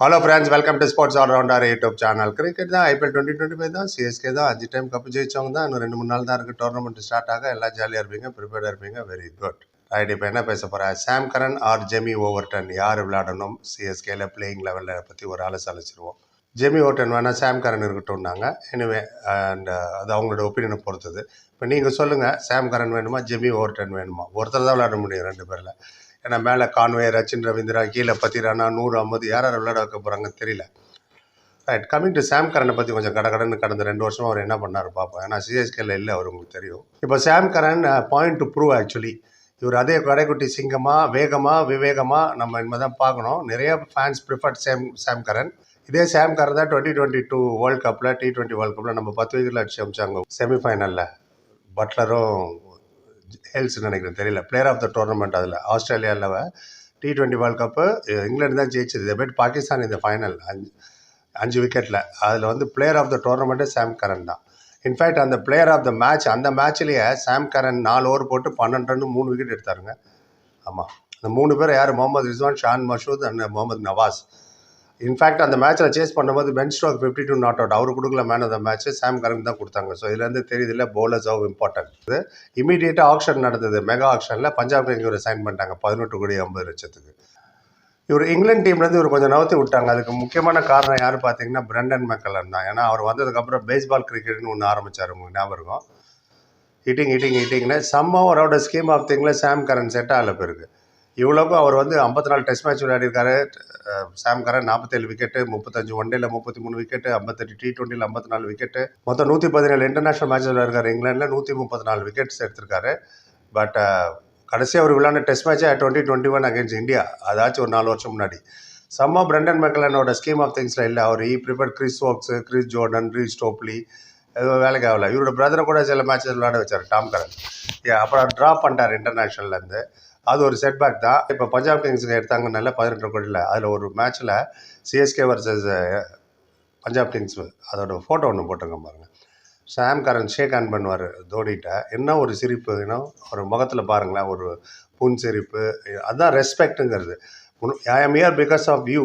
Hello friends welcome to sports allrounder YouTube channel cricket தான் IPL twenty twenty five தான் CSK தான் அஞ்சு time cup ஜெயிச்சவங்க தான் இன்னும் ரெண்டு மூணு நாள் தான் இருக்குது டோர்னமெண்ட் ஸ்டார்ட் ஆக எல்லாம் ஜாலியாக இருப்பீங்க ப்ரிப்பேர்டாக இருப்பீங்க வெரி குட் ரைட் இப்போ என்ன பேச போகிறேன் Sam Curran or Jamie Overton யார் விளையாடணும்? சிஎஸ்கேல பிளேயிங் லெவலில் பற்றி ஒரு ஆளை அழைச்சிருவோம் ஜெமி ஓவர்டன் வேணால் சாம் கரன் இருக்கட்டும்னாங்க. எனிவே அண்ட் uh, அது அவங்களோட ஒப்பீனியனை பொறுத்தது. இப்போ நீங்கள் சொல்லுங்கள் சாம் கரன் வேணுமா ஜெமி ஓர்டன் வேணுமா? ஒருத்தர் தான் விளையாட முடியும் ரெண்டு பேரில். ஏன்னா மேலே கான்வே ரச்சின் ரவீந்திரா கீழே பத்திரானா நூறு ஐம்பது யார் யார் விளையாட வைக்க போகிறாங்கன்னு தெரியல. ரைட் கமிங் டு சாம் கரனை பற்றி கொஞ்சம் கட கடன்னு கடந்த ரெண்டு வருஷமாக அவர் என்ன பண்ணார் பார்ப்போம் ஏன்னா சிஎஸ்கேல இல்லை அவர் உங்களுக்கு தெரியும். இப்போ Sam Curran point to prove actually இவர் அதே கடைக்குட்டி சிங்கமாக வேகமாக விவேகமாக நம்ம இனிமேல் தான் பார்க்கணும். நிறைய fans preferred same Sam Curran இதே சாம் கரன் தான் டுவெண்ட்டி டுவெண்ட்டி டூ வேர்ல்ட் கப்பில் டி டுவெண்ட்டி வேர்ல்ட் கப்பில் நம்ம பத்து விக்கெட்டில் அடிச்சு அமிச்சாங்க செமிஃபைனலில் பட்லரும் ஹெல்ஸ் நினைக்கிறேன் தெரியல. பிளேயர் ஆஃப் த டோர்னமெண்ட் அதில். ஆஸ்திரேலியாவில் T twenty world cup England தான் ஜெயிச்சது. இதை போய்ட்டு பாகிஸ்தான் இந்த ஃபைனல் அஞ்சு அஞ்சு விக்கெட்டில் அதில் வந்து player of the tournament Sam Curran தான். இன்ஃபேக்ட் அந்த பிளேயர் ஆஃப் த மேட்ச் அந்த மேட்ச்லேயே சாம் கரன் நாலு ஓவர் போட்டு பன்னெண்டு ரன் மூணு விக்கெட் எடுத்தாருங்க. ஆமாம் அந்த மூணு பேர் யார்? Mohammad Rizwan Shan Masood and Mohammad Nawaz. In fact அந்த மேட்ச்சில் சேஸ் பண்ணும்போது Ben Stokes fifty two not out அவர் கொடுக்கல man of the match Sam Curran தான் கொடுத்தாங்க. ஸோ இதுலேருந்து தெரியுது இல்லை பவுலர்ஸ் ஆஃப் இம்பார்ட்டன்ட் இது இமீடியட்டாக ஆக்ஷன் நடந்தது. மெகா ஆக்ஷனில் பஞ்சாப் கிங் இவர் சைன் பண்ணிட்டாங்க. பதினெட்டு கோடி ஐம்பது லட்சத்துக்கு. இவர் இங்கிலாந்து டீம்லேருந்து இவர் கொஞ்சம் நவுத்தி விட்டாங்க. அதுக்கு முக்கியமான காரணம் யார் பார்த்தீங்கன்னா பிரண்டன் மெக்கலன் தான். ஏன்னா அவர் வந்ததுக்கப்புறம் பேஸ்பால் கிரிக்கெட்னு ஒன்று ஆரம்பித்தார் உங்களுக்கு ஞாபகம் இருக்கும். ஹிட்டிங் ஹிட்டிங் ஹிட்டிங்னு சம்மா அவரோட ஸ்கீம் ஆஃப் திங்கில் சாம் கரன் செட் ஆகல பிறகு. இவ்வளோக்கும் அவர் வந்து ஐம்பத்தி நாலு டெஸ்ட் மேட்ச் விளையாடிருக்காரு அஹ் சாம் கரன் நாற்பத்தேழு விக்கெட்டு முப்பத்தஞ்சு ஒன்டேல முப்பத்தி மூணு விக்கெட்டு ஐம்பத்தெட்டு டி டுவெண்ட்டியில் ஐம்பத்தி நாலு விக்கெட்டு மொத்தம் நூற்றி பதினேழு இன்டர்நேஷனல் மேட்ச் விளையாடுறாரு இங்கிலாண்டில் நூற்றி முப்பத்தி நாலு விக்கெட்ஸ் எடுத்திருக்காரு பட் கடைசியாக அவர் விளையாண்ட test மேட்ச்சே twenty twenty one against India. அதாச்சும் ஒரு நாலு வருஷம் முன்னாடி. செம்ம பிரண்டன் மெக்கலனோட ஸ்கீம் ஆஃப் திங்ஸில் இல்லை அவர். He prefer Chris Woakes Chris Jordan Reece Topley எதுவும் வேலைக்கு ஆகல. இவரோட பிரதரை கூட சில மேட்சஸ் விளையாட வச்சார் டாம் கரன். அப்புறம் ட்ராப் பண்ணிட்டார் இன்டர்நேஷ்னல்லேருந்து அது ஒரு செட்பேக் தான். இப்போ பஞ்சாப் கிங்ஸுக்கு எடுத்தாங்கனால பதினெட்டு கோடியில். அதில் ஒரு மேட்ச்சில் சிஎஸ்கே வர்சஸ் பஞ்சாப் கிங்ஸ் அதோட ஃபோட்டோ ஒன்று போட்டிருக்கேன் பாருங்கள் சாம் கரன் ஷேக் ஹேண்ட் பண்ணுவார் தோனிகிட்ட என்ன ஒரு சிரிப்பு இன்னும் ஒரு முகத்தில் பாருங்களேன் ஒரு புன் சிரிப்பு அதுதான் ரெஸ்பெக்ட்டுங்கிறது I am here because of you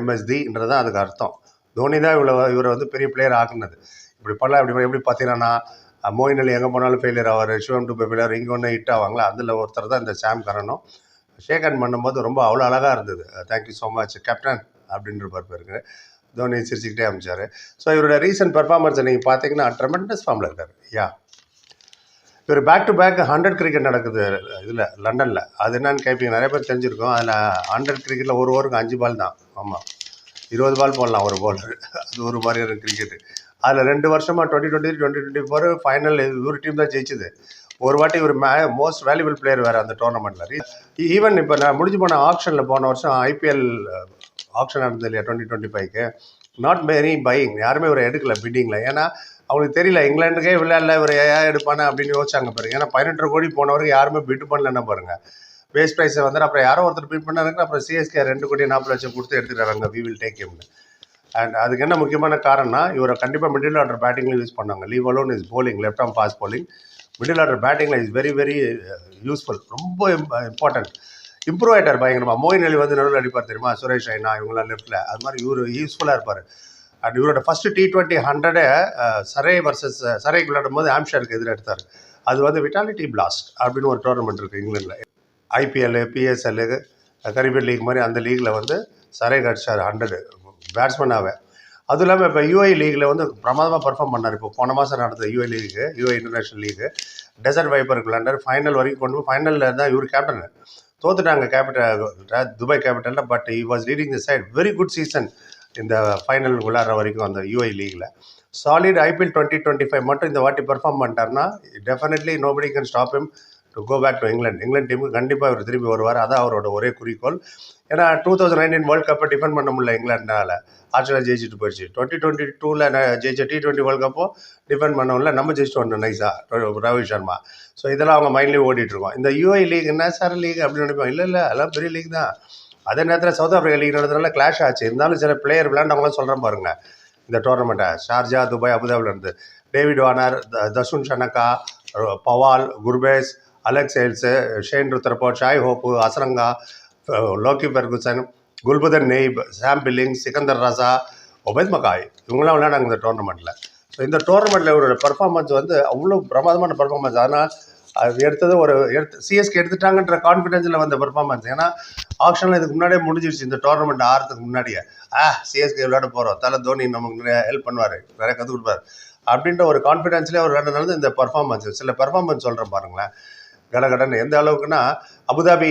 எம்எஸ்டின்றது தான் அதுக்கு அர்த்தம். தோனி தான் இவ்வளோ இவரை வந்து பெரிய பிளேயர் ஆக்குனது. இப்படி பண்ணலாம் இப்படி எப்படி பார்த்தீங்கன்னா மோயின் அலி எங்கே போனாலும் ஃபெயிலியர் ஆவார் சிவம் டூபே ஃபெயிலியர் இங்கே ஒன்று ஹிட் ஆவாங்களா? அதில் ஒருத்தர் தான் இந்த சாம் கரனும் ஷேக் ஹேண்ட் பண்ணும்போது ரொம்ப அவ்வளோ அழகாக இருந்தது. தேங்க்யூ ஸோ மச் கேப்டன் அப்படின்ற பேருக்கு தோனி சிரிச்சுக்கிட்டே அமைச்சார் ஸோ இவரோட ரீசன்ட் பெர்ஃபார்மன்ஸை நீங்கள் பார்த்தீங்கன்னா ட்ரெமெண்டஸ் ஃபார்மில் இருக்கார். யா. இவர் back to back hundred cricket நடக்குது இதில் லண்டனில். அது என்னன்னு கேட்பீங்க நிறைய பேர் தெரிஞ்சிருக்கோம். அதில் ஹண்ட்ரட் கிரிக்கெட்டில் ஒரு ஓவருக்கு அஞ்சு பால் தான். ஆமாம் இருபது பால் போடலாம் ஒரு பவுலர் அது ஒரு மாதிரியான கிரிக்கெட்டு அதில் ரெண்டு வருஷமாக twenty twenty twenty twenty four final ஒரு டீம் தான் ஜெயிச்சுது. ஒரு வாட்டி ஒரு மே மோஸ்ட் வேல்யூபிள் பிளேயர் வேறு அந்த டோர்னமெண்ட்டில் ஈவன் இப்போ நான் முடிஞ்சு போன ஆப்ஷனில் போன வருஷம் ஐபிஎல் ஆப்ஷன் uh, நடந்தது இல்லையா டுவெண்ட்டி டுவெண்ட்டி ஃபைவ்க்கு நாட் மெரி பையிங் யாருமே இவரை எடுக்கல பிட்டிங்கில் ஏன்னா அவங்களுக்கு தெரியல இங்கிலாந்துக்கே விளையாடல இவர் ஏன் எடுப்பானே அப்படின்னு யோசிச்சாங்க பாருங்க. ஏன்னா பதினெட்டு கோடி போனவருக்கு யாருமே பிட் பண்ணலன்னா பாருங்கள் வேஸ்ட் ப்ரைஸை வந்து அப்புறம் யாரோ ஒருத்தர் பிட் பண்ணாருங்க அப்புறம் சிஎஸ்கே ரெண்டு கோடி நாற்பது லட்சம் கொடுத்து எடுத்துக்கிறாங்க வி வில் டேக் எம்னு அண்ட் அதுக்கு என்ன முக்கியமான காரணம்னா இவரை கண்டிப்பாக மிடில் ஆர்டர் பேட்டிங்கில் யூஸ் பண்ணாங்க leave alone is bowling left arm pace bowling middle order பேட்டிங்கில் இஸ் வெரி வெரி யூஸ்ஃபுல் ரொம்ப இம்பார்ட்டன்ட் இம்ப்ரூவ் uh, ஆகிட்டார் பயங்கரமாக மோயின் அலி வந்து நடுவில் அடிப்பார் தெரியுமா? சுரேஷ் ஐனா இவங்களாம் லெஃப்ட்டில் அது மாதிரி இவர் யூஸ்ஃபுல்லாக இருப்பார். அண்ட் இவரோட ஃபஸ்ட்டு டி டுவெண்ட்டி ஹண்ட்ரடே சரே வர்சஸ் uh, சரைக்கு விளையாடும் போது ஆம்ஷருக்கு எதிராக எடுத்தார். அது வந்து விட்டாலிட்டி பிளாஸ்ட் அப்படின்னு ஒரு டோர்னமெண்ட் இருக்குது இங்கிலாண்டில் ஐபிஎல் பிஎஸ்எல் கரீபியன் லீக் மாதிரி அந்த லீக்கில் வந்து சரை அடிச்சார் ஹண்ட்ரடு பேட்ஸ்மேனாகவே அதுவும் இல்லாமல் இப்போ யூஐ லீகில் வந்து பிரமாதமாக பர்ஃபார்ம் பண்ணார். இப்போ போன மாதம் நடந்த UAE league UAE international league Desert Vipers விளையாண்டார் final வரைக்கும் கொண்டு போய் ஃபைனலில் இருந்தால் இவர் கேப்டன் தோத்துட்டாங்க capital Dubai கேபிட்டலில் but he was leading the side very good season இந்த ஃபைனல் விளாட்ற வரைக்கும் அந்த UAE லீகில் solid IPL twenty twenty five மட்டும் இந்த வாட்டி perform பண்ணிட்டார்னா definitely nobody can stop him. To go back to England England டீமுக்கு கண்டிப்பாக இவர் திரும்பி வருவார். அதான் அவரோட ஒரே குறிக்கோள். ஏன்னா டூ தௌசண்ட் நைன்டீன் வேர்ல்ட் கப்பை டிஃபெண்ட் பண்ண முடியல இங்கிலாண்டால் ஆஸ்திரேலியா ஜெயிச்சுட்டு போயிடுச்சு. டுவெண்ட்டி டுவெண்ட்டி டூவில் ஜெயிச்ச டி டுவெண்ட்டி வேர்ல்ட் கப்போ டிஃபெண்ட் பண்ண முடியல. நம்ம ஜெயிச்சுட்டு வந்தோம் நைஸாக ரோஹித் சர்மா. ஸோ இதெல்லாம் அவங்க மைண்ட்லேயே ஓடிட்டுருக்கோம். இந்த யூஐ லீக் என்ன சார் லீக் அப்படின்னு நினைப்போம். இல்லை இல்லை எல்லாம் பெரிய லீக் தான். அதே நேரத்தில் சவுத் ஆஃப்ரிக்கா லீக் நடந்ததுனால கிளாஷ் ஆச்சு. இருந்தாலும் சில பிளேயர் விளையாண்டவங்களாம் சொல்கிறேன் பாருங்கள் இந்த டோர்னமெண்ட்டை ஷார்ஜா துபாய் அபுதாபிலேருந்து டேவிட் வானர் த- தசுன் ஷனக்கா பவால் Gurbaz Alex Hales Shane ருத்தரப்போ Shai Hope Hasaranga Lockie Ferguson Gulbadin Naib Sam Billings Sikandar Raza Obed McCoy இவங்களாம் விளையாடாங்க இந்த டோர்னமெண்ட்டில் ஸோ இந்த டோர்னமெண்ட்டில் இவரோட பர்ஃபார்மன்ஸ் வந்து அவ்வளோ பிரமாதமான பர்ஃபார்மன்ஸ் ஆனால் அது எடுத்தது ஒரு எடுத்து சிஎஸ்கே எடுத்துட்டாங்கன்ற கான்ஃபிடென்ஸில் வந்த பர்ஃபார்மன்ஸ் ஏன்னா ஆப்ஷனில் இதுக்கு முன்னாடியே முடிஞ்சிருச்சு இந்த டோர்னமெண்ட் ஆறதுக்கு முன்னாடியே. ஆ சிஎஸ்கே விளையாட போகிறோம் தலை தோனி நமக்கு நிறைய ஹெல்ப் பண்ணுவார். நிறைய கற்றுக் கொடுப்பார். அப்படின்ற ஒரு கான்ஃபிடென்ஸ்லேயே ஒரு ரெண்டு இந்த பெர்ஃபார்மன்ஸ் சில பர்ஃபார்மன்ஸ் சொல்கிறேன் பாருங்களேன். கடகடன் எந்த அளவுக்குன்னா அபுதாபி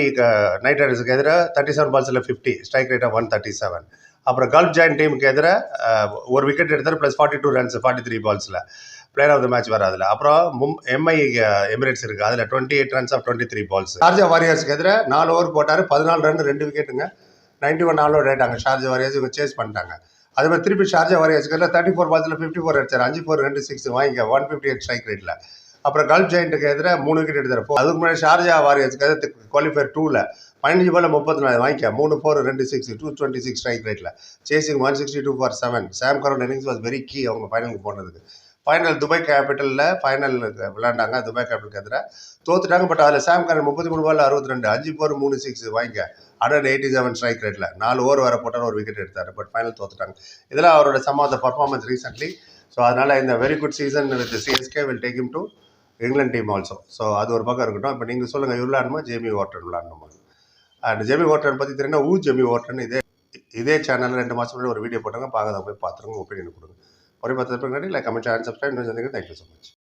நைட் ரைடர்ஸுக்கு எதிராக thirty seven பால்ஸில் fifty strike rate one thirty seven அப்புறம் கல்ஃப் ஜாயின் டீமுக்கு எதிராக ஒரு விக்கெட் எடுத்தார் plus forty two runs forty three பால்ஸில் player of the match வர அதில் அப்புறம் மும் எம்ஐ எமிரேட்ஸ் இருக்குது அதில் twenty eight runs of twenty three balls Sharjah வாரியர்ஸ்க்கு எதிராக நாலு ஓவர் போட்டார் பதினாலு ரன் ரெண்டு விக்கெட்டுங்க நைன்டி ஒன் நாலு அவுட் ஆயிட்டாங்க. ஷார்ஜா வாரியர்ஸ் இவங்க சேஸ் பண்ணிட்டாங்க. அதே மாதிரி திருப்பி ஷார்ஜா வாரியர்ஸ்க்கு எதிராக தேர்ட்டி ஃபோர் பால்ஸில் ஃபிஃப்டி ஃபோர் அடிச்சார். அஞ்சு ஃபோர் ரெண்டு சிக்ஸ் வாங்கிங்க ஒன் ஃபிஃப்டி எயிட் ஸ்ட்ரைக் ரேட்டில் அப்புறம் கல்ஃப் ஜெயிண்ட்டுக்கு எதிராக மூணு விக்கெட் எடுத்தார். அதுக்கு முன்னாடி ஷார்ஜா வாரியர்ஸ்க்கு எதிர்த்து குவாலிஃபயர் டூவில் பதினஞ்சு பால் முப்பத்தி நாலு வாங்கிக்க. மூணு ஃபோர் ரெண்டு six two twenty six strike ரேட்டில் chasing one sixty two for seven Sam Curran innings was very key அவங்க ஃபைனலுக்கு போனதுக்கு. ஃபைனல் துபாய் கேபிட்டலில் ஃபைனல் விளையாண்டாங்க. துபாய் கேபிட்டலுக்கு எதிராக தோத்துட்டாங்க பட் அதில் சாம் கரன் முப்பத்தி மூணு பால் அறுபத்தி ரெண்டு. அஞ்சு ஃபோர் மூணு சிக்ஸ் வாங்கிக்க. ஹண்ட்ரட் எயிட்டி செவன் ஸ்ட்ரைக் ரேட்டில் நாலு ஓவர் வர போட்டார் ஒரு விக்கெட் எடுத்தார் பட் ஃபைனல் தோத்துட்டாங்க. இதெல்லாம் அவரோட some of the performance recently so அதனால் இந்த very good season with CSK will take him to England team also so அது ஒரு பக்கம் இருக்கட்டும். இப்போ நீங்கள் சொல்லுங்கள் இவர் விளாடணுமா ஜேமி ஓட்டன் விளாடணுமா அண்ட் ஜெமி ஓட்டன் பற்றி தெரியுன்னா ஊ ஜெமி ஓட்டன் இதே இதே சேனலில் ரெண்டு மாதம் முன்னாடி ஒரு வீடியோ போட்டாங்க பார்க்காத போய் பார்த்துருங்க ஒப்பீனியன் கொடுங்க. ஒரே பத்து பேர் like comment channel subscribe thank you so much